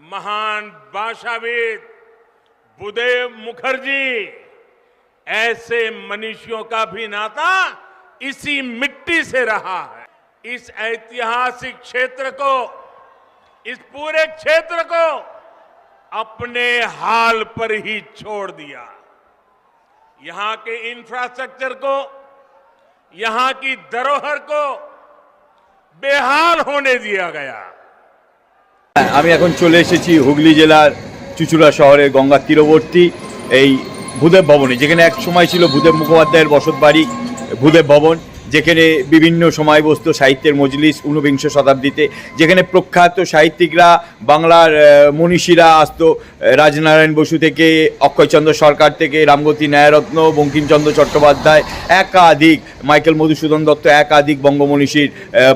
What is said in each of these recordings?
महान भाषाविद बुदेव मुखर्जी, ऐसे मनुष्यों का भी नाता इसी मिट्टी से रहा है। इस ऐतिहासिक क्षेत्र को, इस पूरे क्षेत्र को अपने हाल पर ही छोड़ दिया। यहाँ के इंफ्रास्ट्रक्चर को, यहाँ की धरोहर को बेहाल होने दिया गया। আমি এখন চলে এসেছি হুগলি জেলার চুচুড়া শহরের গঙ্গা তীরবর্তী এই ভূদেব ভবনে, যেখানে এক সময় ছিল ভূদেব মুখোপাধ্যায়ের বসত বাড়ি ভূদেব ভবন। যেখানে বিভিন্ন সময় বসত সাহিত্যের মজলিস, ঊনবিংশ শতাব্দীতে। যেখানে প্রখ্যাত সাহিত্যিকরা, বাংলার মনীষীরা আসতো রাজনারায়ণ বসু থেকে, অক্ষয়চন্দ্র সরকার থেকে, রামগতি ন্যায়রত্ন, বঙ্কিমচন্দ্র চট্টোপাধ্যায়, একাধিক, মাইকেল মধুসূদন দত্ত একাধিক বঙ্গমনীষীর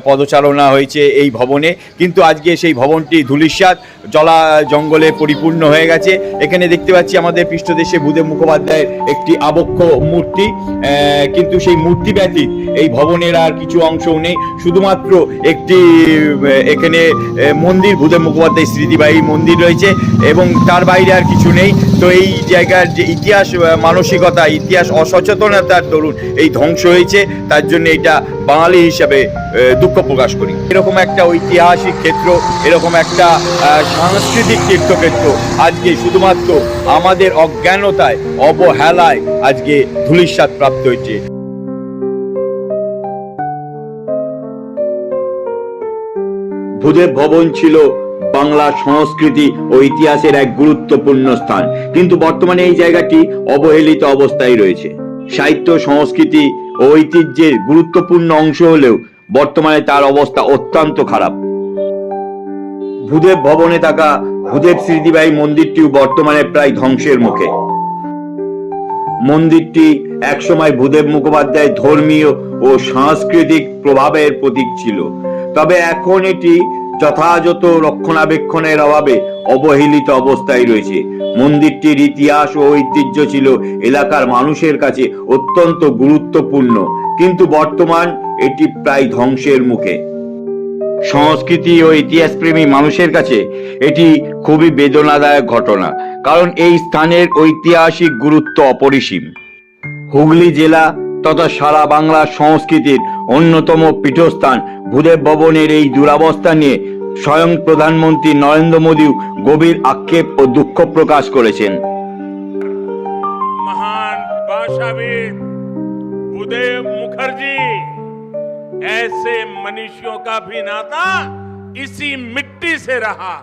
পদচারণা হয়েছে এই ভবনে। কিন্তু আজকে সেই ভবনটি ধুলিস্বাদ জলা, জঙ্গলে পরিপূর্ণ হয়ে গেছে। এখানে দেখতে পাচ্ছি আমাদের পৃষ্ঠদেশে ভূদেব মুখোপাধ্যায়ের একটি আবক্ষ মূর্তি কিন্তু সেই মূর্তি ব্যতীত এই ভবনের আর কিছু অংশও নেই। শুধুমাত্র একটি এখানে মন্দির ভূদেব মুখোপাধ্যায় স্মৃতিবাহী মন্দির রয়েছে এবং তার বাইরে আর কিছু নেই। তো এই জায়গার যে ইতিহাস মানসিকতা, ইতিহাস অসচেতনতার দরুন এই ধ্বংস হয়েছে। তার জন্য এটা বাঙালি হিসাবে দুঃখ প্রকাশ করি। এরকম একটা ঐতিহাসিক ক্ষেত্র, এরকম একটা সাংস্কৃতিক তীর্থক্ষেত্র আজকে শুধুমাত্র আমাদের অজ্ঞানতায়, অবহেলায় আজকে ধুলিস্বাদ প্রাপ্ত হয়েছে। ভূদেব ভবন ছিল বাংলা সংস্কৃতি ও ইতিহাসের এক গুরুত্বপূর্ণ স্থান। কিন্তু বর্তমানে এই জায়গাটি অবহেলিত অবস্থায় রয়েছে। সাহিত্য, সংস্কৃতি ও ঐতিহ্যের গুরুত্বপূর্ণ অংশ হলেও বর্তমানে তার অবস্থা অত্যন্ত খারাপ। ভূদেব ভবনে থাকা ভূদেব স্মৃতিবাহী মন্দিরটিও বর্তমানে প্রায় ধ্বংসের মুখে। মন্দিরটি একসময় ভূদেব মুখোপাধ্যায় ধর্মীয় ও সাংস্কৃতিক প্রভাবের প্রতীক ছিল। তবে এখন এটি যথাযথ রক্ষণাবেক্ষণের অভাবে অবহেলিত অবস্থায় রয়েছে। মন্দিরটির ইতিহাস ও ঐতিহ্য ছিল এলাকার মানুষের কাছে অত্যন্ত গুরুত্বপূর্ণ, কিন্তু বর্তমান এটি প্রায় ধ্বংসের মুখে। সংস্কৃতি ও ইতিহাসপ্রেমী মানুষের কাছে এটি খুবই বেদনাদায়ক ঘটনা, কারণ এই স্থানের ঐতিহাসিক গুরুত্ব অপরিসীম। হুগলি জেলা তথা সারা বাংলার সংস্কৃতির অন্যতম পীঠস্থান ভূদেব ভবনের এই দুরাবস্থা নিয়ে স্বয়ং প্রধানমন্ত্রী নরেন্দ্র মোদীও গভীর আক্ষেপ ও দুঃখ প্রকাশ করেছেন महान भाषाविद बुदेव मुखर्जी ऐसे मनुष्यों का भी नाता इसी मिट्टी से रहा